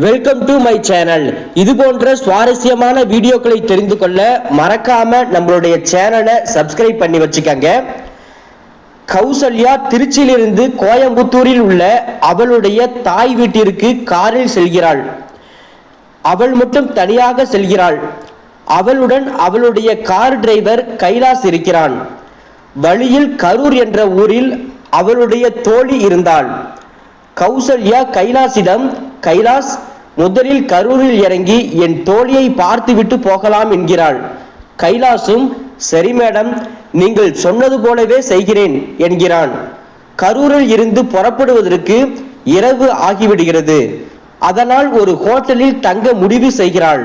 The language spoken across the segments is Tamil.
வெல்கம் டு மை சேனல் இது போன்ற சுவாரஸ்யமான வீடியோக்களை தெரிந்து கொள்ள மறக்காம நம்மளுடைய சேனலை சப்ஸ்கிரைப் பண்ணி வச்சுக்கோங்க. கௌசல்யா திருச்சியிலிருந்து கோயம்புத்தூரில் உள்ள அவளுடைய தாய் வீட்டிற்கு காரில் செல்கிறாள். அவள் மட்டும் தனியாக செல்கிறாள். அவளுடன் அவளுடைய கார் டிரைவர் கைலாஸ் இருக்கிறான். வழியில் கரூர் என்ற ஊரில் அவளுடைய தோழி இருந்தாள். கௌசல்யா கைலாசிடம் கைலாஸ் முதலில் கரூரில் இறங்கி என் தோழியை பார்த்துவிட்டு போகலாம் என்கிறாள். கைலாசும் சரி மேடம் நீங்கள் சொன்னது போலவே செய்கிறேன் என்கிறான். கரூரில் இருந்து புறப்படுவதற்கு இரவு ஆகிவிடுகிறது. அதனால் ஒரு ஹோட்டலில் தங்க முடிவு செய்கிறாள்.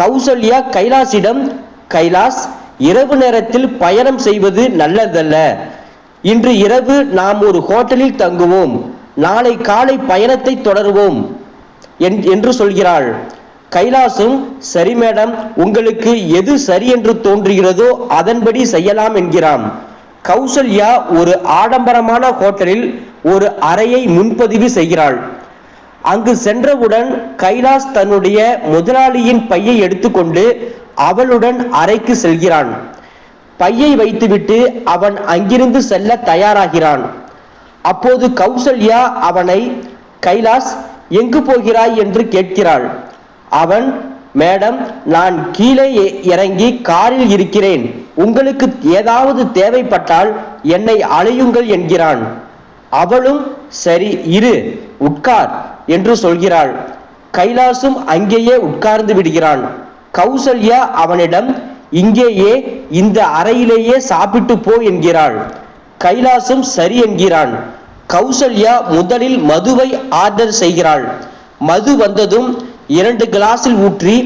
கௌசல்யா கைலாசிடம் கைலாஸ் இரவு நேரத்தில் பயணம் செய்வது நல்லதல்ல. இன்று இரவு நாம் ஒரு ஹோட்டலில் தங்குவோம். நாளை காலை பயணத்தை தொடருவோம் என்- என்று சொல்கிறாள். கைலாசும் சரி மேடம் உங்களுக்கு எது சரி என்று தோன்றுகிறதோ அதன்படி செய்யலாம் என்கிறான். கௌசல்யா ஒரு ஆடம்பரமான ஹோட்டலில் ஒரு அறையை முன்பதிவு செய்கிறாள். அங்கு சென்றவுடன் கைலாஸ் தன்னுடைய முதலாளியின் பையை எடுத்துக்கொண்டு அவளுடன் அறைக்கு செல்கிறான். பையை வைத்துவிட்டு அவன் அங்கிருந்து செல்ல தயாராகிறான். அப்போது கௌசல்யா அவனை கைலாஸ் எங்கு போகிறாய்? என்று கேட்கிறாள். அவன் மேடம் நான் கீழே இறங்கி காரில் இருக்கிறேன். உங்களுக்கு ஏதாவது தேவைப்பட்டால் என்னை அழையுங்கள் என்கிறான். அவளும் சரி இரு உட்கார் என்று சொல்கிறாள். கைலாசும் அங்கேயே உட்கார்ந்து விடுகிறான். கௌசல்யா அவனிடம் இங்கேயே இந்த அறையிலேயே சாப்பிட்டு போ என்கிறாள். கைலாசம் சரி என்கிறான். கௌசல்யா முதலில் மதுவை ஆர்டர் செய்கிறாள். மது வந்ததும் இரண்டு கிளாஸில் ஊற்றி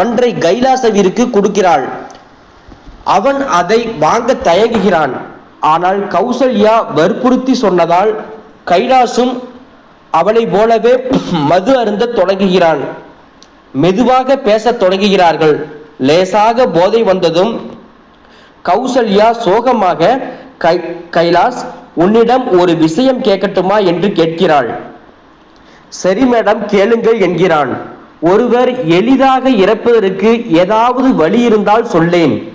ஒன்றை கைலாசவிற்கு கொடுக்கிறாள். அவன் அதை வாங்க தயங்குகிறான். ஆனால் கௌசல்யா வற்புறுத்தி சொன்னதால் கைலாசும் அவளை போலவே மது அருந்த தொடங்குகிறான். மெதுவாக பேசத் தொடங்குகிறார்கள். லேசாக போதை வந்ததும் கௌசல்யா சோகமாக கை கைலாஸ் உன்னிடம் ஒரு விஷயம் கேட்கட்டுமா என்று கேட்கிறாள். சரி மேடம் கேளுங்கள் என்கிறான். ஒருவர் எளிதாக இறப்பதற்கு ஏதாவது வழி இருந்தால் சொல்லேன்.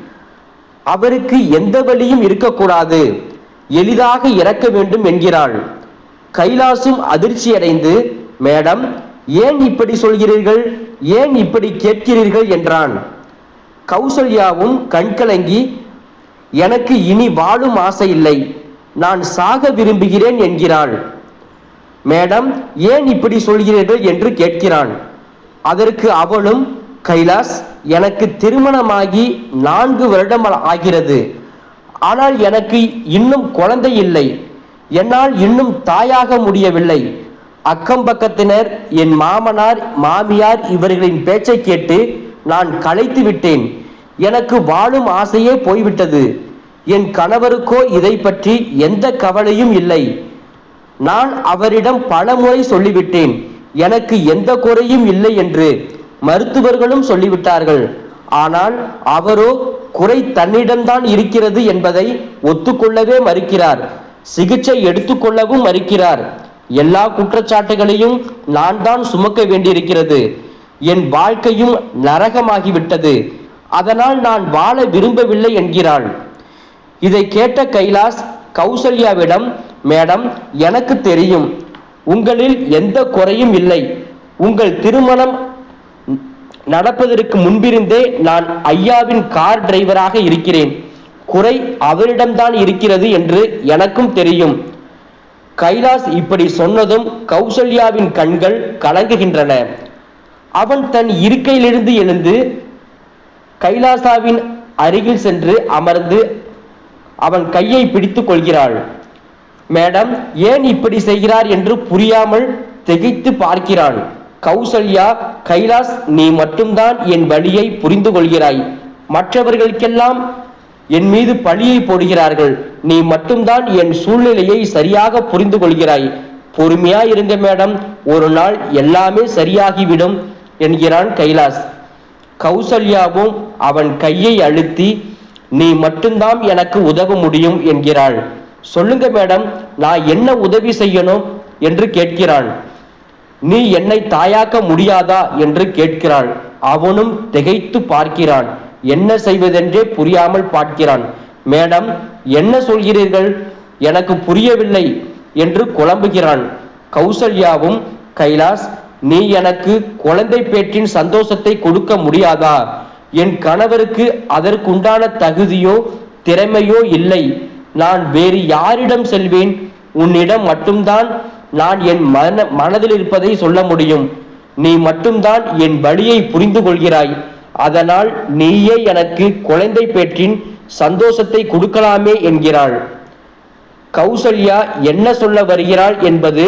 அவருக்கு எந்த வழியும் இருக்கக்கூடாது. எளிதாக இறக்க வேண்டும் என்கிறாள். கைலாசும் அதிர்ச்சியடைந்து மேடம் ஏன் இப்படி சொல்கிறீர்கள்? ஏன் இப்படி கேட்கிறீர்கள்? என்றான். கௌசல்யாவும் கண்கலங்கி எனக்கு இனி வாழும் ஆசை இல்லை. நான் சாக விரும்புகிறேன் என்கிறாள். மேடம் ஏன் இப்படி சொல்கிறீர்கள் என்று கேட்கிறான். அதற்கு அவளும் கைலாஸ் எனக்கு திருமணமாகி நான்கு வருடம் ஆகிறது. ஆனால் எனக்கு இன்னும் குழந்தை இல்லை. என்னால் இன்னும் தாயாக முடியவில்லை. அக்கம் பக்கத்தினர் என் மாமனார் மாமியார் இவர்களின் பேச்சை கேட்டு நான் களைத்து விட்டேன். எனக்கு வாழும் ஆசையே போய்விட்டது. என் கணவருக்கோ இதை பற்றி எந்த கவலையும் இல்லை. நான் அவரிடம் பல முறை சொல்லிவிட்டேன். எனக்கு எந்த குறையும் இல்லை என்று மருத்துவர்களும் சொல்லிவிட்டார்கள். ஆனால் அவரோ குறை தன்னிடம்தான் இருக்கிறது என்பதை ஒத்துக்கொள்ளவே மறுக்கிறார். சிகிச்சை எடுத்துக்கொள்ளவும் மறுக்கிறார். எல்லா குற்றச்சாட்டுகளையும் நான் தான் சுமக்க வேண்டியிருக்கிறது. என் வாழ்க்கையும் நரகமாகிவிட்டது. அதனால் நான் வாழ விரும்பவில்லை என்கிறாள். இதை கேட்ட கைலாஸ் கௌசல்யாவிடம் மேடம் எனக்கு தெரியும். உங்களில் எந்த குறையும் இல்லை. உங்கள் திருமணம் நடப்பதற்கு முன்பிருந்தே நான் ஐயாவின் கார் டிரைவராக இருக்கிறேன். குறை அவரிடம்தான் இருக்கிறது என்று எனக்கும் தெரியும். கைலாஸ் இப்படி சொன்னதும் கௌசல்யாவின் கண்கள் கலங்குகின்றன. அவன் தன் இருக்கையிலிருந்து எழுந்து கைலாசாவின் அருகில் சென்று அமர்ந்து அவன் கையை பிடித்துக் கொள்கிறாள். மேடம் ஏன் இப்படி செய்கிறார் என்று புரியாமல் திகைத்து பார்க்கிறான். கௌசல்யா கைலாஸ் நீ மட்டும்தான் என் வழியை புரிந்து கொள்கிறாய். மற்றவர்களுக்கெல்லாம் என் மீது பழியை போடுகிறார்கள். நீ மட்டும்தான் என் சூழ்நிலையை சரியாக புரிந்து கொள்கிறாய். பொறுமையா இருங்க மேடம். ஒரு நாள் எல்லாமே சரியாகிவிடும் என்கிறான் கைலாஸ். கௌசல்யாவும் அவன் கையை அழுத்தி நீ மட்டும்தான் எனக்கு உதவ முடியும் என்கிறாள். சொல்லுங்க மேடம் நான் என்ன உதவி செய்யணும்? என்று கேட்கிறான் நீ என்னை தாயாக்க முடியாதா? என்று கேட்கிறாள். அவனும் திகைத்து பார்க்கிறான். என்ன செய்வதென்றே புரியாமல் பார்க்கிறான். மேடம் என்ன சொல்கிறீர்கள்? எனக்கு புரியவில்லை என்று குழம்புகிறான் கௌசல்யாவும் கைலாஸ் நீ எனக்கு குழந்தை பேற்றின் சந்தோஷத்தை கொடுக்க முடியாதா? என் கணவருக்கு அதற்குண்டான தகுதியோ திறமையோ இல்லை. நான் வேறு யாரிடம் செல்வேன்? உன்னிடம் மட்டும்தான் நான் என் மன மனதில் இருப்பதை சொல்ல முடியும். நீ மட்டும்தான் என் வழியை புரிந்து கொள்கிறாய். அதனால் நீயே எனக்கு குழந்தை பேற்றின் சந்தோஷத்தை கொடுக்கலாமே என்கிறாள். கௌசல்யா என்ன சொல்ல வருகிறாள் என்பது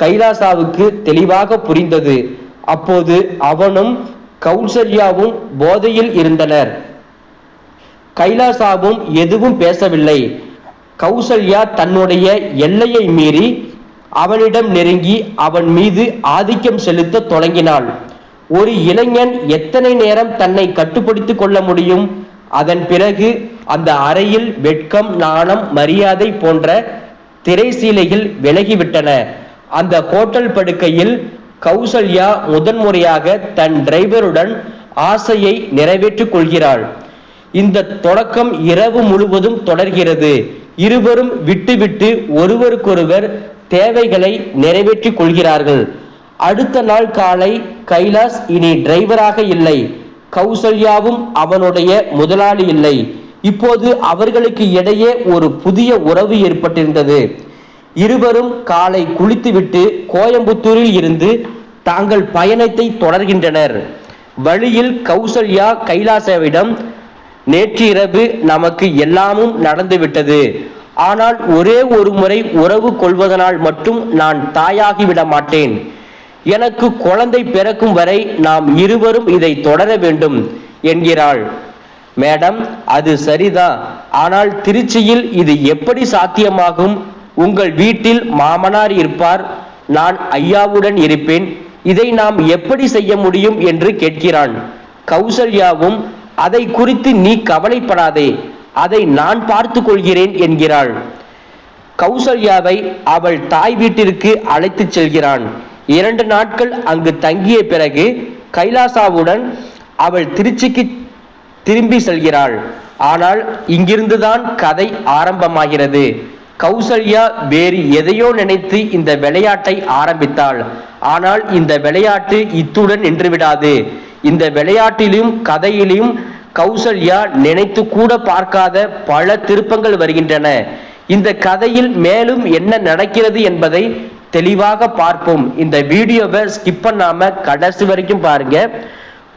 கைலாசாவுக்கு தெளிவாக புரிந்தது. அப்போது அவனும் கௌசல்யாவும் போதையில் இருந்தனர். கைலாசாவும் எதுவும் பேசவில்லை. கௌசல்யா தன்னுடைய எல்லையை மீறி அவனிடம் நெருங்கி அவன் மீது ஆதிக்கம் செலுத்த தொடங்கினாள். ஒரு இளைஞன் எத்தனை நேரம் தன்னை கட்டுப்படுத்திக் கொள்ள முடியும்? அதன் பிறகு அந்த அறையில் வெட்கம் நாணம் மரியாதை போன்ற திரைசீலைகள் விலகிவிட்டன. அந்த ஹோட்டல் படுக்கையில் கௌசல்யா முதன்முறையாக தன் டிரைவருடன் ஆசையை நிறைவேற்றிக் கொள்கிறாள். இந்த தொடக்கம் இரவு முழுவதும் தொடர்கிறது. இருவரும் விட்டுவிட்டு ஒருவருக்கொருவர் தேவைகளை நிறைவேற்றிக் கொள்கிறார்கள். அடுத்த நாள் காலை கைலாஸ் இனி டிரைவராக இல்லை. கௌசல்யாவும் அவனுடைய முதலாளி இல்லை. இப்போது அவர்களுக்கு இடையே ஒரு புதிய உறவு ஏற்பட்டிருந்தது. இருவரும் காலை குளித்துவிட்டு கோயம்புத்தூரில் இருந்து தாங்கள் பயணத்தை தொடர்கின்றனர். வழியில் கௌசல்யா கைலாசவிடம் நேற்று இரவு நமக்கு எல்லாமும் நடந்துவிட்டது. ஆனால் ஒரே ஒரு முறை உறவு கொள்வதனால் மட்டும் நான் தாயாகி விட மாட்டேன். எனக்கு குழந்தை பிறக்கும் வரை நாம் இருவரும் இதை தொடர வேண்டும் என்கிறாள். மேடம் அது சரிதான். ஆனால் திருச்சியில் இது எப்படி சாத்தியமாகும்? உங்கள் வீட்டில் மாமனார் இருப்பார் நான் ஐயாவுடன் இருப்பேன் இதை நாம் எப்படி செய்ய முடியும் என்று கேட்கிறான். கௌசல்யாவும் அதை குறித்து நீ கவலைப்படாதே அதை நான் பார்த்து கொள்கிறேன் என்கிறாள். கௌசல்யாவை அவள் தாய் வீட்டிற்கு அழைத்துச் செல்கிறான். இரண்டு நாட்கள் அங்கு தங்கிய பிறகு கைலாசாவுடன் அவள் திருச்சிக்கு திரும்பி செல்கிறாள். ஆனால் இங்கிருந்துதான் கதை ஆரம்பமாகிறது. கௌசல்யா வேறு எதையோ நினைத்து இந்த விளையாட்டை ஆரம்பித்தாள். ஆனால் இந்த விளையாட்டு இத்துடன் நின்றுவிடாது. இந்த விளையாட்டிலும் கதையிலும் கௌசல்யா நினைத்து கூட பார்க்காத பல திருப்பங்கள் வருகின்றன. இந்த கதையில் மேலும் என்ன நடக்கிறது என்பதை தெளிவாக பார்ப்போம். இந்த வீடியோவை ஸ்கிப் பண்ணாம கடைசி வரைக்கும் பாருங்க.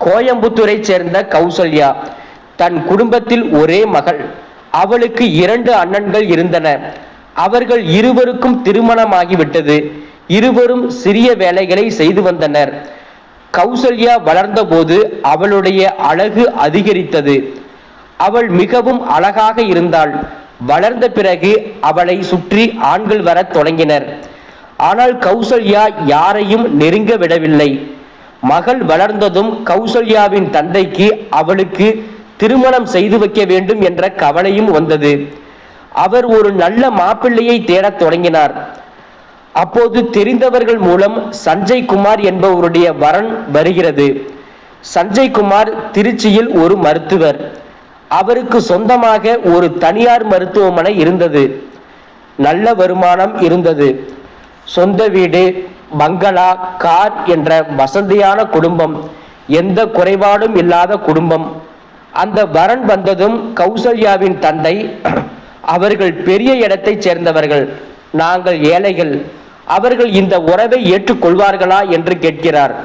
கோயம்புத்தூரை சேர்ந்த கௌசல்யா தன் குடும்பத்தில் ஒரே மகள். அவளுக்கு இரண்டு அண்ணன்கள் இருந்தன. அவர்கள் இருவருக்கும் திருமணமாகிவிட்டது. இருவரும் சிறிய வேலைகளை செய்து வந்தனர். கௌசல்யா வளர்ந்தபோது அவளுடைய அழகு அதிகரித்தது. அவள் மிகவும் அழகாக இருந்தாள். வளர்ந்த பிறகு அவளை சுற்றி ஆண்கள் வரத் தொடங்கினர். ஆனால் கௌசல்யா யாரையும் நெருங்க விடவில்லை. மகள் வளர்ந்ததும் கௌசல்யாவின் தந்தைக்கு அவளுக்கு திருமணம் செய்து வைக்க வேண்டும் என்ற கவலையும் வந்தது. அவர் ஒரு நல்ல மாப்பிள்ளையை தேடத் தொடங்கினார். அப்போது தெரிந்தவர்கள் மூலம் சஞ்சய் குமார் என்பவருடைய வரன் வருகிறது. சஞ்சய் குமார் திருச்சியில் ஒரு மருத்துவர். அவருக்கு சொந்தமாக ஒரு தனியார் மருத்துவமனை இருந்தது. நல்ல வருமானம் இருந்தது. சொந்த வீடு பங்களா கார் என்ற வசதியான குடும்பம். எந்த குறைபாடும் இல்லாத குடும்பம். அந்த வரன் வந்ததும் கௌசல்யாவின் தந்தை அவர்கள் பெரிய இடத்தைச் சேர்ந்தவர்கள். நாங்கள் ஏழைகள். அவர்கள் இந்த உறவை ஏற்றுக்கொள்வார்களா என்று கேட்கிறார்.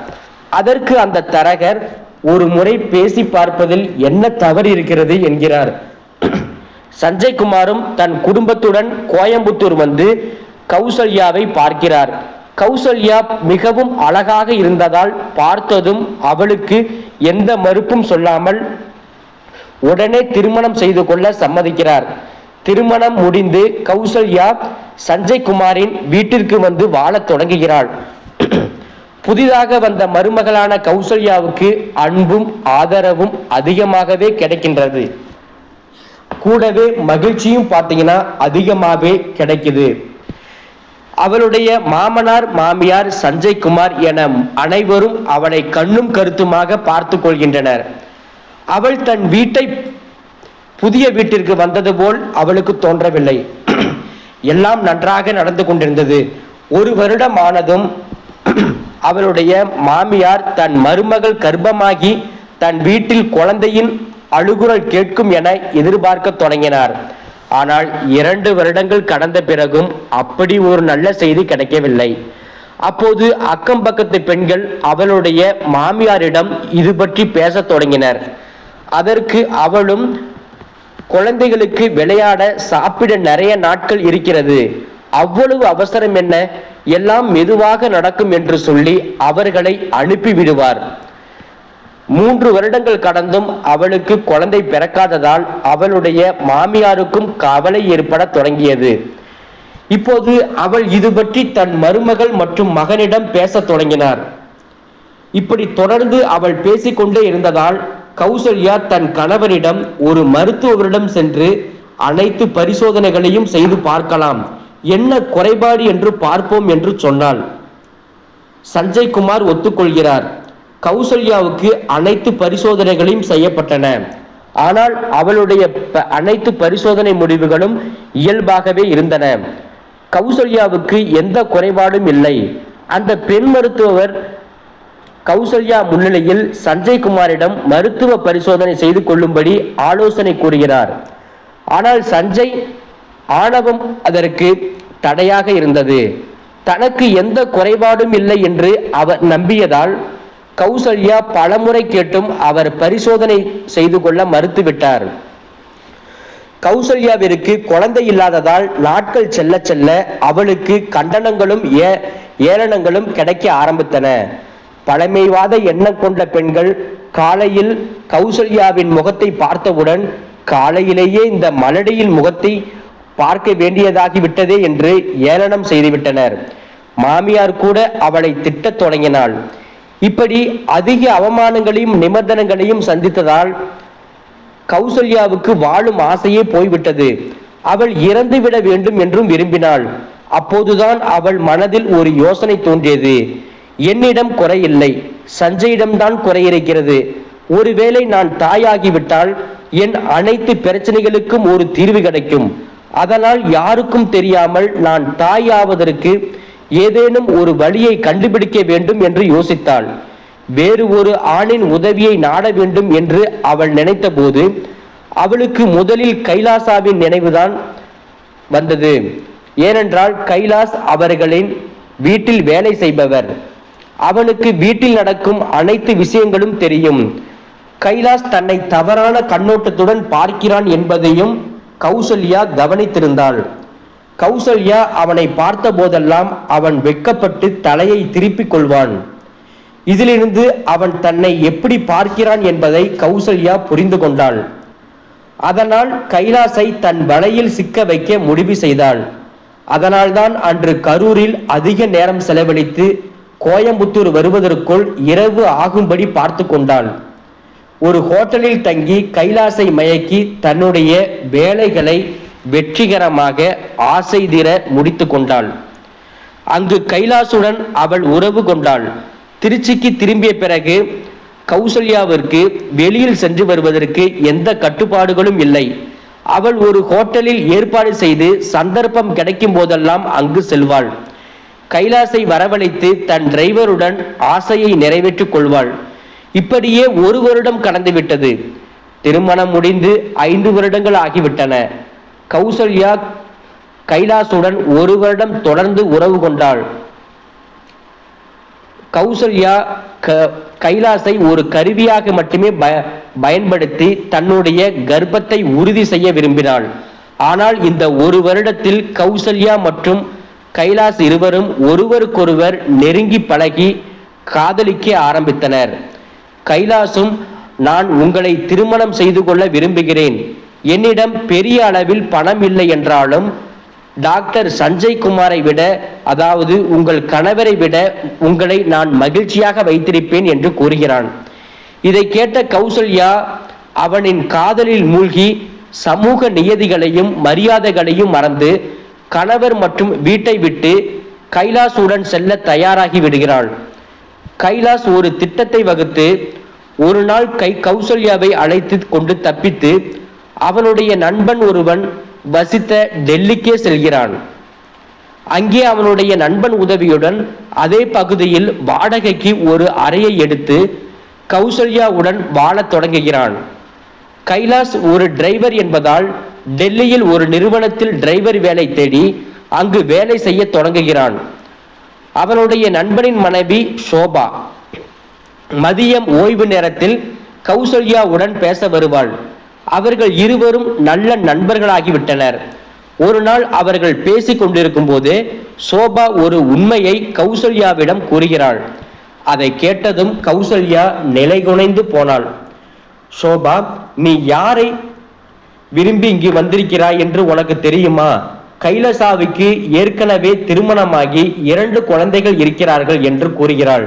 அதற்கு அந்த தரகர் ஒரு முறை பேசி பார்ப்பதில் என்ன தவறு இருக்கிறது என்கிறார். சஞ்சய் குமாரும் தன் குடும்பத்துடன் கோயம்புத்தூர் வந்து கௌசல்யாவை பார்க்கிறார். கௌசல்யா மிகவும் அழகாக இருந்ததால் பார்த்ததும் அவளுக்கு எந்த மறுப்பும் சொல்லாமல் உடனே திருமணம் செய்து கொள்ள சம்மதிக்கிறார். திருமணம் முடிந்து கௌசல்யா சஞ்சய் குமாரின் வீட்டிற்கு வந்து வாழத் தொடங்குகிறாள். புதிதாக வந்த மருமகளான கௌசல்யாவுக்கு அன்பும் ஆதரவும் அதிகமாகவே கிடைக்கின்றது. கூடவே மகிழ்ச்சியும் பார்த்தீங்கன்னா அதிகமாகவே கிடைக்குது. அவளுடைய மாமனார் மாமியார் சஞ்சய் குமார் என அனைவரும் அவளை கண்ணும் கருத்துமாக பார்த்து கொள்கின்றனர். அவள் தன் வீட்டை புதிய வீட்டிற்கு வந்தது போல் அவளுக்கு தோன்றவில்லை. எல்லாம் நன்றாக நடந்து கொண்டிருந்தது. ஒரு வருடம் ஆனதும் அவளுடைய மாமியார் தன் மருமகள் கர்ப்பமாகி தன் வீட்டில் குழந்தையின் அழுகுரல் கேட்கும் என எதிர்பார்க்க தொடங்கினார். ஆனால் இரண்டு வருடங்கள் கடந்த பிறகும் அப்படி ஒரு நல்ல செய்தி கிடைக்கவில்லை. அப்போது அக்கம் பக்கத்து பெண்கள் அவளுடைய மாமியாரிடம் இது பற்றி பேசத் தொடங்கினர். அதற்கு அவளும் குழந்தைகளுக்கு விளையாட சாப்பிட நிறைய நாட்கள் இருக்கிறது. அவ்வளவு அவசரம் என்ன? எல்லாம் மெதுவாக நடக்கும் என்று சொல்லி அவர்களை அனுப்பிவிடுவார் மூன்று வருடங்கள் கடந்தும் அவளுக்கு குழந்தை பிறக்காததால் அவளுடைய மாமியாருக்கும் கவலை ஏற்பட தொடங்கியது. இப்போது அவள் இது பற்றி தன் மருமகள் மற்றும் மகனிடம் பேசத் தொடங்கினார். இப்படி தொடர்ந்து அவள் பேசிக்கொண்டே இருந்ததால் கௌசல்யா தன் கணவரிடம் ஒரு மருத்துவரிடம் சென்று அனைத்து பரிசோதனைகளையும் செய்து பார்க்கலாம். என்ன குறைபாடு என்று பார்ப்போம் என்று சொன்னாள். சஞ்சய் குமார் ஒத்துக்கொள்கிறார். கௌசல்யாவுக்கு அனைத்து பரிசோதனைகளையும் செய்யப்பட்டன. ஆனால் அவளுடைய ப- அனைத்து பரிசோதனை முடிவுகளும் இயல்பாகவே இருந்தன. கௌசல்யாவுக்கு எந்த குறைபாடும் இல்லை. அந்த பெண் மருத்துவர் கௌசல்யா முன்னிலையில் சஞ்சய் குமாரிடம் மருத்துவ பரிசோதனை செய்து கொள்ளும்படி ஆலோசனை கூறுகிறார். ஆனால் சஞ்சய் ஆணவம் அதற்கு தடையாக இருந்தது. தனக்கு எந்த குறைபாடும் இல்லை என்று அவர் நம்பியதால் கௌசல்யா பலமுறை கேட்டும் அவர் பரிசோதனை செய்து கொள்ள மறுத்துவிட்டார். கௌசல்யாவிற்கு குழந்தை இல்லாததால் நாட்கள் செல்ல செல்ல அவளுக்கு கண்டனங்களும் ஏ ஏளனங்களும் கிடைக்க ஆரம்பித்தன. பழமைவாத எண்ணம் கொண்ட பெண்கள் காலையில் கௌசல்யாவின் முகத்தை பார்த்தவுடன் காலையிலேயே இந்த மலடியின் முகத்தை பார்க்க வேண்டியதாகி விட்டதே என்று ஏளனம் செய்துவிட்டனர். மாமியார் கூட அவளை திட்டத் தொடங்கினாள். இப்படி அதிக அவமானங்களையும் நிபந்தனைகளையும் சந்தித்ததால் கௌசல்யாவுக்கு வாழும் ஆசையே போய்விட்டது. அவள் இறந்துவிட வேண்டும் என்றும் விரும்பினாள். அப்போதுதான் அவள் மனதில் ஒரு யோசனை தோன்றியது. என்னிடம் குறையில்லை. சஞ்சயிடம்தான் குறை இருக்கிறது ஒருவேளை நான் தாயாகிவிட்டால் என் அனைத்து பிரச்சனைகளுக்கும் ஒரு தீர்வு கிடைக்கும். அதனால் யாருக்கும் தெரியாமல் நான் தாயாவதற்கு ஏதேனும் ஒரு வழியை கண்டுபிடிக்க வேண்டும் என்று யோசித்தாள். வேறு ஒரு ஆணின் உதவியை நாட வேண்டும் என்று அவள் நினைத்தபோது அவளுக்கு முதலில் கைலாசாவின் நினைவுதான் வந்தது. ஏனென்றால் கைலாஸ் அவர்களின் வீட்டில் வேலை செய்பவர். அவனுக்கு வீட்டில் நடக்கும் அனைத்து விஷயங்களும் தெரியும். கைலாஸ் தன்னை தவறான கண்ணோட்டத்துடன் பார்க்கிறான் என்பதையும் கௌசல்யா கவனித்திருந்தாள். கௌசல்யா அவனை பார்த்த போதெல்லாம் அவன் வெட்கப்பட்டு தலையை திருப்பிக் கொள்வான். இதிலிருந்து அவன் தன்னை எப்படி பார்க்கிறான் என்பதை கௌசல்யா புரிந்து கொண்டாள். அதனால் கைலாசை தன் வலையில் சிக்க வைக்க முடிவு செய்தாள். அதனால்தான் அன்று கரூரில் அதிக நேரம் செலவழித்து கோயம்புத்தூர் வருவதற்குள் இரவு ஆகும்படி பார்த்து கொண்டாள். ஒரு ஹோட்டலில் தங்கி கைலாசை மயக்கி தன்னுடைய வேலைகளை வெற்றிகரமாக ஆசை திர முடித்து கொண்டாள். அங்கு கைலாசுடன் அவள் உறவு கொண்டாள். திருச்சிக்கு திரும்பிய பிறகு கௌசல்யாவிற்கு வெளியில் சென்று வருவதற்கு எந்த கட்டுப்பாடுகளும் இல்லை. அவள் ஒரு ஹோட்டலில் ஏற்பாடு செய்து சந்தர்ப்பம் கிடைக்கும் போதெல்லாம் அங்கு செல்வாள். கைலாசை வரவழைத்து தன் டிரைவருடன் ஆசையை நிறைவேற்றிக் கொள்வாள். இப்படியே ஒரு வருடம் கடந்துவிட்டது திருமணம் முடிந்து ஐந்து வருடங்கள் ஆகிவிட்டன. கௌசல்யா கைலாசுடன் ஒரு வருடம் தொடர்ந்து உறவு கொண்டாள். கௌசல்யா க- கைலாசை ஒரு கருவியாக மட்டுமே பயன்படுத்தி தன்னுடைய கர்ப்பத்தை உறுதி செய்ய விரும்பினாள். ஆனால் இந்த ஒரு வருடத்தில் கௌசல்யா மற்றும் கைலாஸ் இருவரும் ஒருவருக்கொருவர் நெருங்கி பழகி காதலிக்க ஆரம்பித்தனர். கைலாசும் நான் உங்களை திருமணம் செய்து கொள்ள விரும்புகிறேன். என்னிடம் பெரிய அளவில் பணம் இல்லை என்றாலும் டாக்டர் சஞ்சய் குமாரை விட அதாவது உங்கள் கணவரை விட உங்களை நான் மகிழ்ச்சியாக வைத்திருப்பேன் என்று கூறுகிறான். இதை கேட்ட கௌசல்யா அவனின் காதலில் மூழ்கி சமூக நியதிகளையும் மரியாதைகளையும் மறந்து கணவர் மற்றும் வீட்டை விட்டு கைலாசுடன் செல்ல தயாராகி விடுகிறாள். கைலாஸ் ஒரு திட்டத்தை வகுத்து ஒரு நாள் கை கௌசல்யாவை அழைத்து கொண்டு தப்பித்து அவனுடைய நண்பன் ஒருவன் வசித்த டெல்லிக்கே செல்கிறான். அங்கே அவனுடைய நண்பன் உதவியுடன் அதே பகுதியில் வாடகைக்கு ஒரு அறையை எடுத்து கௌசல்யாவுடன் வாழத் தொடங்குகிறான். கைலாஸ் ஒரு டிரைவர் என்பதால் டெல்லியில் ஒரு நிறுவனத்தில் டிரைவர் வேலை தேடி அங்கு வேலை செய்ய தொடங்குகிறான். அவனுடைய நண்பனின் மனைவி ஷோபா. மதியம் ஓய்வு நேரத்தில் கௌசல்யாவுடன் பேச வருவாள். அவர்கள் இருவரும் நல்ல நண்பர்களாகிவிட்டனர். ஒரு நாள் அவர்கள் பேசிக் கொண்டிருக்கும் போது சோபா ஒரு உண்மையை கௌசல்யாவிடம் கூறுகிறாள். அதை கேட்டதும் கௌசல்யா நிலைகுனைந்து போனாள். சோபா நீ யாரை விரும்பி இங்கு வந்திருக்கிறாய் என்று உனக்கு தெரியுமா? கைலசாவுக்கு ஏற்கனவே திருமணமாகி இரண்டு குழந்தைகள் இருக்கிறார்கள் என்று கூறுகிறாள்.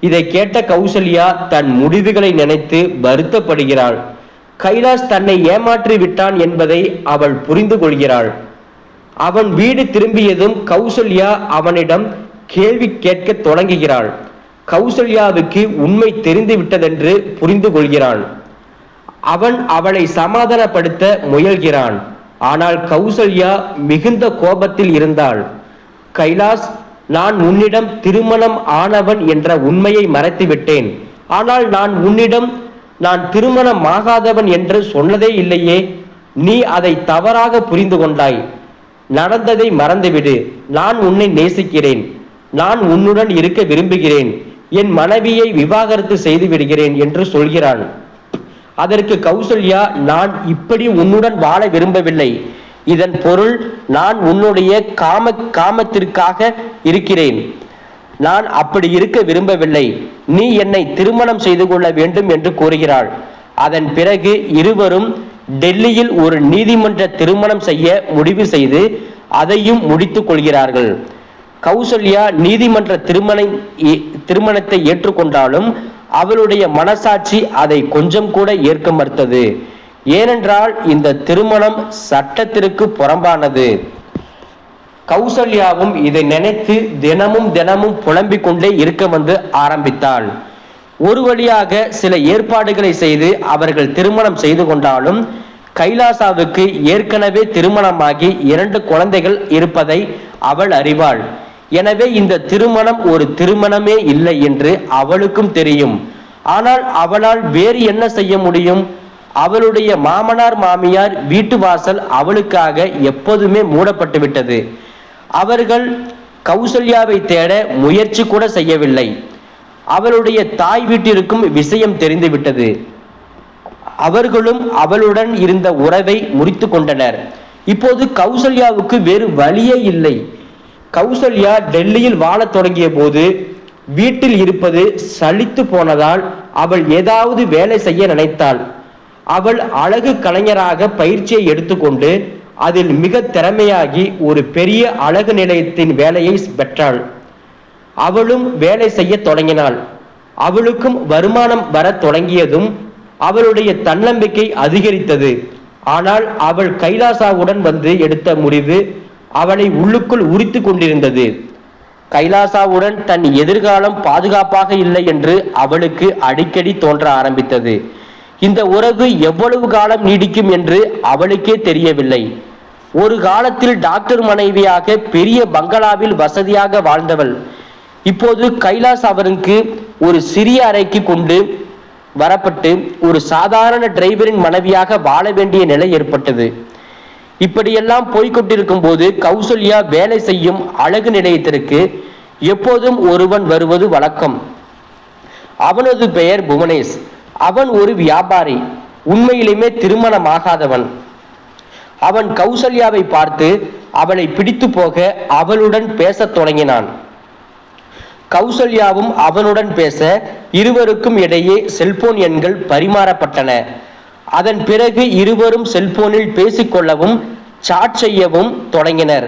இதை கேட்ட கௌசல்யா தன் முடிவுகளை நினைத்து வருத்தப்படுகிறாள். கைலாஸ் தன்னை ஏமாற்றி விட்டான் என்பதை அவள் புரிந்து கொள்கிறாள். அவன் வீடு திரும்பியதும் கௌசல்யா அவனிடம் கேள்வி கேட்க தொடங்குகிறாள். கௌசல்யாவுக்கு உண்மை தெரிந்து விட்டதென்று புரிந்து கொள்கிறான் அவன் அவளை சமாதானப்படுத்த முயல்கிறான். ஆனால் கௌசல்யா மிகுந்த கோபத்தில் இருந்தாள். கைலாஸ் நான் உன்னிடம் திருமணம் ஆனவன் என்ற உண்மையை மறைத்துவிட்டேன். ஆனால் நான் உன்னிடம் நான் திருமணம் ஆகாதவன் என்று சொன்னதே இல்லையே. நீ அதை தவறாக புரிந்து கொண்டாய். நடந்ததை மறந்துவிடு. நான் உன்னை நேசிக்கிறேன். நான் உன்னுடன் இருக்க விரும்புகிறேன். என் மனைவியை விவாகரத்து செய்து விடுகிறேன் என்று சொல்கிறான். அதற்கு கௌசல்யா நான் இப்படி உன்னுடன் வாழ விரும்பவில்லை. இதன் பொருள் நான் உன்னுடைய காம காமத்திற்காக இருக்கிறேன். நான் அப்படி இருக்க விரும்பவில்லை. நீ என்னை திருமணம் செய்து கொள்ள வேண்டும் என்று கூறுகிறாள். அதன் பிறகு இருவரும் டெல்லியில் ஒரு நீதிமன்ற திருமணம் செய்ய முடிவு செய்து அதையும் முடித்துக் கொள்கிறார்கள். கௌசல்யா நீதிமன்ற திருமண திருமணத்தை ஏற்றுக்கொண்டாலும் அவளுடைய மனசாட்சி அதை கொஞ்சம் கூட ஏற்க மறுத்தது. ஏனென்றால் இந்த திருமணம் சட்டத்திற்கு புறம்பானது. கௌசல்யாவும் இதை நினைத்து தினமும் தினமும் புலம்பிக் கொண்டே இருக்க வந்து ஆரம்பித்தாள். ஒரு வழியாக சில ஏற்பாடுகளை செய்து அவர்கள் திருமணம் செய்து கொண்டாலும் கைலாசாவுக்கு ஏற்கனவே திருமணமாகி இரண்டு குழந்தைகள் இருப்பதை அவள் அறிவாள். எனவே இந்த திருமணம் ஒரு திருமணமே இல்லை என்று அவளுக்கும் தெரியும். ஆனால் அவளால் வேறு என்ன செய்ய முடியும்? அவளுடைய மாமனார் மாமியார் வீட்டு வாசல் அவளுக்காக எப்போதுமே மூடப்பட்டு விட்டது. அவர்கள் கௌசல்யாவை தேட முயற்சி கூட செய்யவில்லை. அவளுடைய தாய் வீட்டிற்கும் விஷயம் தெரிந்துவிட்டது அவர்களும் அவளுடன் இருந்த உறவை முறித்து கொண்டனர். இப்போது கௌசல்யாவுக்கு வேறு வழியே இல்லை. கௌசல்யா டெல்லியில் வாழத் தொடங்கிய போது வீட்டில் இருப்பது சலித்து போனதால் அவள் ஏதாவது வேலை செய்ய நினைத்தாள். அவள் அழகு கலைஞராக பயிற்சியை எடுத்துக்கொண்டு அதில் மிக திறமையாகி ஒரு பெரிய அழகு நிலையத்தின் வேலையை பெற்றாள். அவளும் வேலை செய்ய தொடங்கினாள். அவளுக்கும் வருமானம் வரத் தொடங்கியதும் அவளுடைய தன்னம்பிக்கை அதிகரித்தது. ஆனால் அவள் கைலாசாவுடன் வந்து எடுத்த முடிவு அவளை உள்ளுக்குள் உரித்து கொண்டிருந்தது. கைலாசாவுடன் தன் எதிர்காலம் பாதுகாப்பாக இல்லை என்று அவளுக்கு அடிக்கடி தோன்ற ஆரம்பித்தது. இந்த உறவு எவ்வளவு காலம் நீடிக்கும் என்று அவளுக்கே தெரியவில்லை. ஒரு காலத்தில் டாக்டர் மனைவியாக பெரிய பங்களாவில் வசதியாக வாழ்ந்தவள். இப்போது கைலாஸ் அவருக்கு ஒரு சிறிய அறைக்கு கொண்டு வரப்பட்டு ஒரு சாதாரண டிரைவரின் மனைவியாக வாழ வேண்டிய நிலை ஏற்பட்டது. இப்படியெல்லாம் போய்கொண்டிருக்கும் போது கௌசல்யா வேலை செய்யும் அழகு நிலையத்திற்கு எப்போதும் ஒருவன் வருவது வழக்கம். அவனது பெயர் புவனேஷ். அவன் ஒரு வியாபாரி உண்மையிலுமே திருமணமாகாதவன். அவன் கௌசல்யாவை பார்த்து அவளை பிடித்து போக அவளுடன் பேசத் தொடங்கினான். கௌசல்யாவும் அவனுடன் பேச இருவருக்கும் இடையே செல்போன் எண்கள் பரிமாறப்பட்டன. அதன் பிறகு இருவரும் செல்போனில் பேசிக்கொள்ளவும் சாட் செய்யவும் தொடங்கினர்.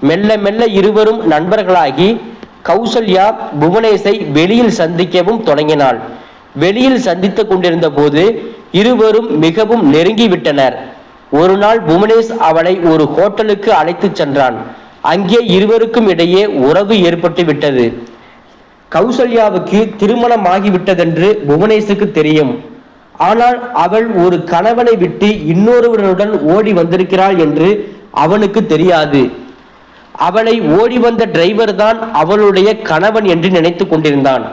மெல்ல மெல்ல இருவரும் நண்பர்களாகி கௌசல்யா புவனேஷை வெளியில் சந்திக்கவும் தொடங்கினாள். வெளியில் சந்தித்து கொண்டிருந்த போது இருவரும் மிகவும் நெருங்கி விட்டனர். ஒரு நாள் புவனேஷ் அவளை ஒரு ஹோட்டலுக்கு அழைத்துச் சென்றான். அங்கே இருவருக்கும் இடையே உறவு ஏற்பட்டு விட்டது. கௌசல்யாவுக்கு திருமணம் ஆகிவிட்டதென்று புவனேஷுக்கு தெரியும். ஆனால் அவள் ஒரு கணவனை விட்டு இன்னொருவனுடன் ஓடி வந்திருக்கிறாள் என்று அவனுக்கு தெரியாது. அவளை ஓடி வந்த டிரைவர் தான் அவளுடைய கணவன் என்று நினைத்து கொண்டிருந்தான்.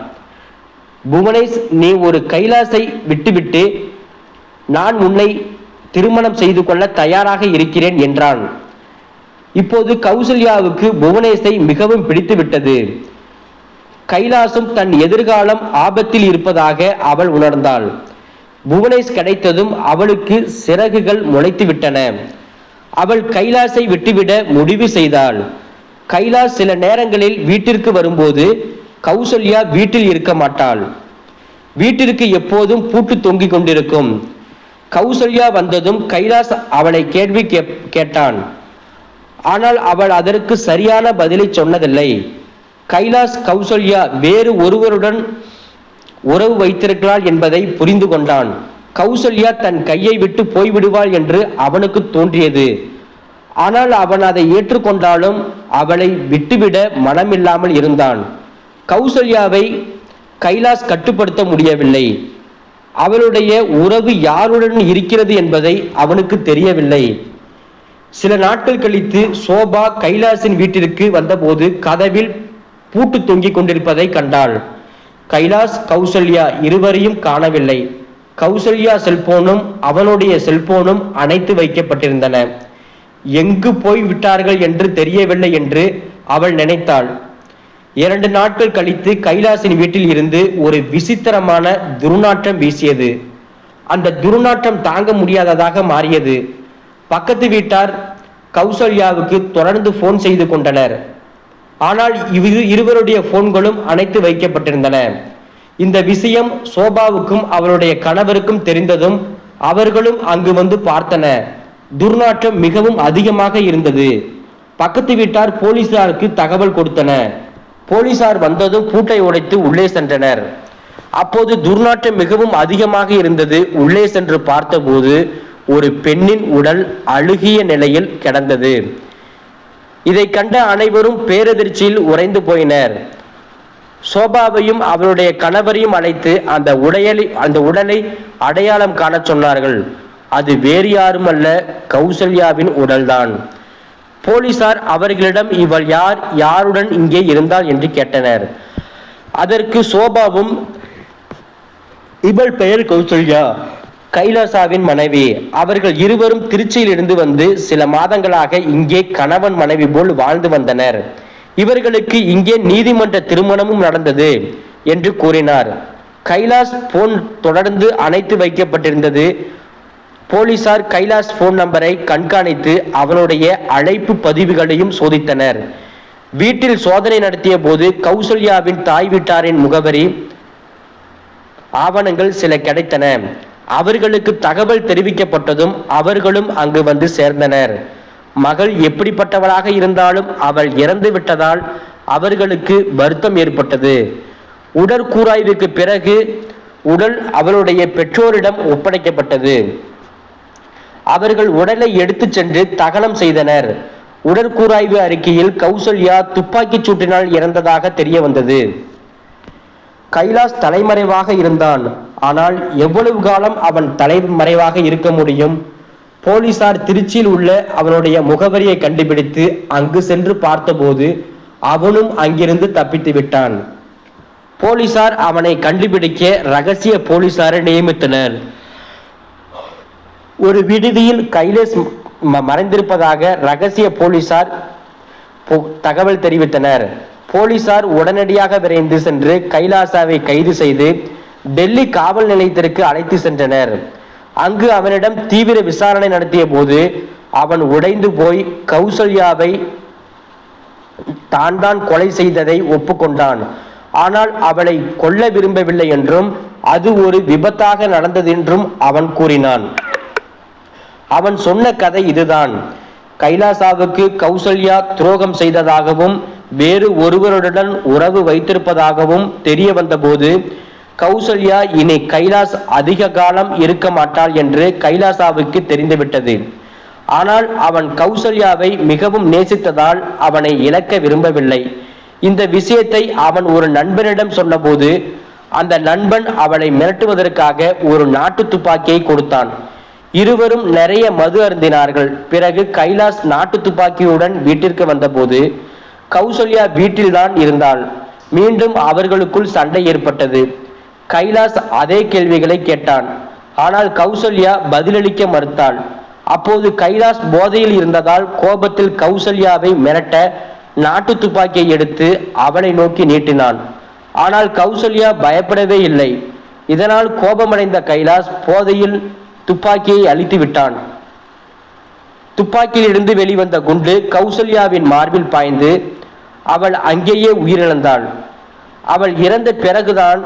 புவனேஷ் நீ ஒரு கைலாசை விட்டுவிட்டு நான் உன்னை திருமணம் செய்து கொள்ள தயாராக இருக்கிறேன் என்றான் இப்போது கௌசல்யாவுக்கு புவனேஷை மிகவும் பிடித்து விட்டது கைலாசம் தன் எதிர்காலம் ஆபத்தில் இருப்பதாக அவள் உணர்ந்தாள். புவனேஷ் கிடைத்ததும் அவளுக்கு சிறகுகள் முளைத்து விட்டன அவள் கைலாசை விட்டுவிட முடிவு செய்தாள். கைலாஷ் சில நேரங்களில் வீட்டிற்கு வரும்போது கௌசல்யா வீட்டில் இருக்க மாட்டாள். வீட்டிற்கு எப்போதும் பூட்டு தொங்கிக் கொண்டிருக்கும். கௌசல்யா வந்ததும் கைலாஷ் அவளை கேள்வி கேட்டான். ஆனால் அவள் அதற்கு சரியான பதிலை சொன்னதில்லை. கைலாஷ் கௌசல்யா வேறு ஒருவருடன் உறவு வைத்திருக்கிறாள் என்பதை புரிந்து கொண்டான். கௌசல்யா தன் கையை விட்டு போய்விடுவாள் என்று அவனுக்கு தோன்றியது. ஆனால் அவன் அதை ஏற்றுக்கொண்டாலும் அவளை விட்டுவிட மனமில்லாமல் இருந்தான். கௌசல்யாவை கைலாஸ் கட்டுப்படுத்த முடியவில்லை. அவளுடைய உறவு யாருடன் இருக்கிறது என்பதை அவனுக்கு தெரியவில்லை. சில நாட்கள் கழித்து சோபா கைலாசின் வீட்டிற்கு வந்தபோது கதவில் பூட்டு தொங்கிக் கொண்டிருப்பதை கண்டாள். கைலாஸ் கௌசல்யா இருவரையும் காணவில்லை. கௌசல்யா செல்போனும் அவனுடைய செல்போனும் அணைத்து வைக்கப்பட்டிருந்தன. எங்கு போய் விட்டார்கள் என்று தெரியவில்லை என்று அவள் நினைத்தாள். இரண்டு நாட்கள் கழித்து கைலாசின் வீட்டில் இருந்து ஒரு விசித்திரமான துர்நாற்றம் வீசியது. அந்த துர்நாற்றம் தாங்க முடியாததாக மாறியது. பக்கத்து வீட்டார் கௌசல்யாவுக்கு தொடர்ந்து போன் செய்து கொண்டனர். ஆனால் இவ்விரு இருவருடைய போன்களும் அணைத்து வைக்கப்பட்டிருந்தன. இந்த விஷயம் சோபாவுக்கும் அவருடைய கணவருக்கும் தெரிந்ததும் அவர்களும் அங்கு வந்து பார்த்தன. துர்நாற்றம் மிகவும் அதிகமாக இருந்தது. பக்கத்து வீட்டார் போலீசாருக்கு தகவல் கொடுத்தன. போலீசார் வந்ததும் பூட்டை உடைத்து உள்ளே சென்றனர். அப்போது துர்நாற்றம் மிகவும் அதிகமாக இருந்தது. உள்ளே சென்று பார்த்தபோது ஒரு பெண்ணின் உடல் அழுகிய நிலையில் கிடந்தது. இதை கண்ட அனைவரும் பேரதிர்ச்சியில் உறைந்து போயினர். சோபாவையும் அவருடைய கணவரையும் அழைத்து அந்த உடையலை அந்த உடலை அடையாளம் காணச் சொன்னார்கள். அது வேறு யாரும் அல்ல கௌசல்யாவின் உடல்தான். போலீசார் அவர்களிடம் இவள் யார் யாருடன் இங்கே இருந்தாள்? என்று கேட்டனர். அதற்கு சோபாவும் இவள் பெயர் கௌசல்யா. கைலாசாவின் மனைவி. அவர்கள் இருவரும் திருச்சியில் இருந்து வந்து சில மாதங்களாக இங்கே கணவன் மனைவி போல் வாழ்ந்து வந்தனர். இவர்களுக்கு இங்கே நீதிமன்ற திருமணமும் நடந்தது என்று கூறினார். கைலாஸ் போன் தொடர்ந்து அணைத்து வைக்கப்பட்டிருந்தது. போலீசார் கைலாஸ் போன் நம்பரை கண்காணித்து அவனுடைய அழைப்பு பதிவுகளையும் சோதித்தனர். வீட்டில் சோதனை நடத்திய போது கௌசல்யாவின் தாய் வீட்டாரின் முகவரி ஆவணங்கள் சில கிடைத்தன. அவர்களுக்கு தகவல் தெரிவிக்கப்பட்டதும் அவர்களும் அங்கு வந்து சேர்ந்தனர். மகள் எப்படிப்பட்டவளாக இருந்தாலும் அவள் இறந்து விட்டதால் அவர்களுக்கு வருத்தம் ஏற்பட்டது. உடற்கூராய்வுக்கு பிறகு உடல் அவளுடைய பெற்றோரிடம் ஒப்படைக்கப்பட்டது. அவர்கள் உடலை எடுத்துச் சென்று தகனம் செய்தனர். உடற்கூராய்வு அறிக்கையில் கௌசல்யா துப்பாக்கிச் சூட்டினால் இறந்ததாக தெரிய வந்தது. கைலாஷ் தலைமறைவாக இருந்தான். ஆனால் எவ்வளவு காலம் அவன் தலைமறைவாக இருக்க முடியும்? போலீசார் திருச்சியில் உள்ள அவனுடைய முகவரியை கண்டுபிடித்து அங்கு சென்று பார்த்தபோது அவனும் அங்கிருந்து தப்பித்து விட்டான். போலீசார் அவனை கண்டுபிடிக்க ரகசிய போலீசாரை நியமித்தனர். ஒரு விடுதியில் கைலேஷ் ம- மறைந்திருப்பதாக ரகசிய போலீசார் பொ- தகவல் தெரிவித்தனர். போலீசார் உடனடியாக விரைந்து சென்று கைலாசாவை கைது செய்து டெல்லி காவல் நிலையத்திற்கு அழைத்து சென்றனர். அங்கு அவனிடம் தீவிர விசாரணை நடத்திய போது அவன் உடைந்து போய் கௌசல்யாவை தான் தான் கொலை செய்ததை ஒப்புக்கொண்டான். ஆனால் அவளை கொல்ல விரும்பவில்லை என்றும் அது ஒரு விபத்தாக நடந்தது என்றும் அவன் கூறினான். அவன் சொன்ன கதை இதுதான். கைலாசாவுக்கு கௌசல்யா துரோகம் செய்ததாகவும் வேறு ஒருவருடன் உறவு வைத்திருப்பதாகவும் தெரிய வந்தபோது கௌசல்யா இனி கைலாஸ் அதிக காலம் இருக்க மாட்டாள் என்று கைலாசாவுக்கு தெரிந்துவிட்டது. ஆனால் அவன் கௌசல்யாவை மிகவும் நேசித்ததால் அவனை இழக்க விரும்பவில்லை. இந்த விஷயத்தை அவன் ஒரு நண்பனிடம் சொன்னபோது அந்த நண்பன் அவளை மிரட்டுவதற்காக ஒரு நாட்டு துப்பாக்கியை கொடுத்தான். இருவரும் நிறைய மது அருந்தினார்கள். பிறகு கைலாஸ் நாட்டு துப்பாக்கியுடன் வீட்டிற்கு வந்தபோது கௌசல்யா வீட்டில்தான் இருந்தாள். மீண்டும் அவர்களுக்குள் சண்டை ஏற்பட்டது. கைலாஸ் அதே கேள்விகளை கேட்டான். ஆனால் கௌசல்யா பதிலளிக்க மறுத்தாள். அப்போது கைலாஸ் போதையில் இருந்ததால் கோபத்தில் கௌசல்யாவை மிரட்ட நாட்டு துப்பாக்கியை எடுத்து அவளை நோக்கி நீட்டினான். ஆனால் கௌசல்யா பயப்படவே இல்லை. இதனால் கோபமடைந்த கைலாஸ் போதையில் துப்பாக்கியை அழித்து விட்டான். துப்பாக்கியிலிருந்து வெளிவந்த குண்டு கௌசல்யாவின் மார்பில் பாய்ந்து அவள் அங்கேயே உயிரிழந்தாள். அவள் இறந்த பிறகுதான்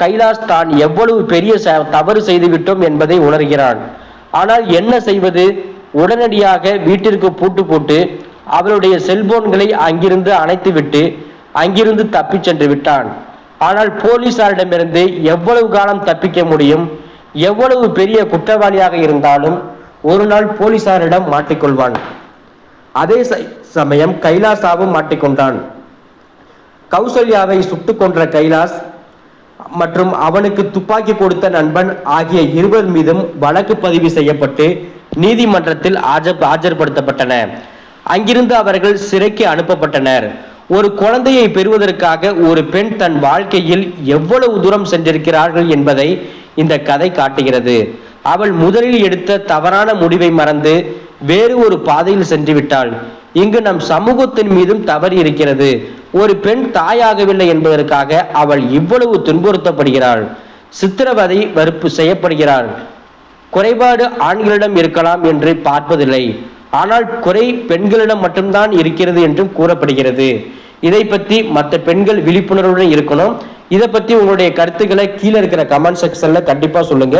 கைலாஷ் தான் எவ்வளவு பெரிய ச- தவறு செய்துவிட்டோம் என்பதை உணர்கிறான். ஆனால் என்ன செய்வது? உடனடியாக வீட்டிற்கு பூட்டு போட்டு அவளுடைய செல்போன்களை அங்கிருந்து அணைத்துவிட்டு அங்கிருந்து தப்பிச் சென்று விட்டான். ஆனால் போலீசாரிடமிருந்து எவ்வளவு காலம் தப்பிக்க முடியும்? எவ்வளவு பெரிய குற்றவாளியாக இருந்தாலும் ஒரு நாள் போலீசாரிடம் மாட்டிக்கொள்வான். அதே ச- சமயம் கைலாசாவும் மாட்டிக்கொண்டான். கௌசல்யாவை சுட்டுக் கொன்ற கைலாஸ் மற்றும் அவனுக்கு துப்பாக்கி கொடுத்த நண்பன் ஆகிய இருவர் மீதும் வழக்கு பதிவு செய்யப்பட்டு நீதிமன்றத்தில் ஆஜர் ஆஜர்படுத்தப்பட்டன. அங்கிருந்து அவர்கள் சிறைக்கு அனுப்பப்பட்டனர். ஒரு குழந்தையை பெறுவதற்காக ஒரு பெண் தன் வாழ்க்கையில் எவ்வளவு தூரம் சென்றிருக்கிறார்கள் என்பதை இந்த கதை காட்டுகிறது. அவள் முதலில் எடுத்த தவறான முடிவை மறந்து வேறு ஒரு பாதையில் சென்று விட்டாள் இங்கு நம் சமூகத்தின் மீதும் தவறு இருக்கிறது. ஒரு பெண் தாயாகவில்லை என்பதற்காக அவள் இவ்வளவு துன்புறுத்தப்படுகிறாள். சித்திரவதை வறுப்பு செய்யப்படுகிறாள். குறைபாடு ஆண்களிடம் இருக்கலாம் என்று பார்ப்பதில்லை. ஆனால் குறை பெண்களிடம் மட்டும்தான் இருக்கிறது என்றும் கூறப்படுகிறது. இதை பத்தி மற்ற பெண்கள் விழிப்புணர்வுடன் இருக்கணும். இதை பத்தி உங்களுடைய கருத்துக்களை கீழே இருக்கிற கமெண்ட் செக்ஷன்ல கண்டிப்பா சொல்லுங்க.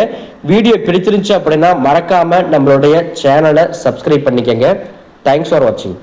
வீடியோ பிடிச்சிருந்துச்சு அப்படின்னா மறக்காம நம்மளுடைய சேனலை சப்ஸ்கிரைப் பண்ணிக்கங்க. தேங்க்ஸ் ஃபார் வாட்சிங்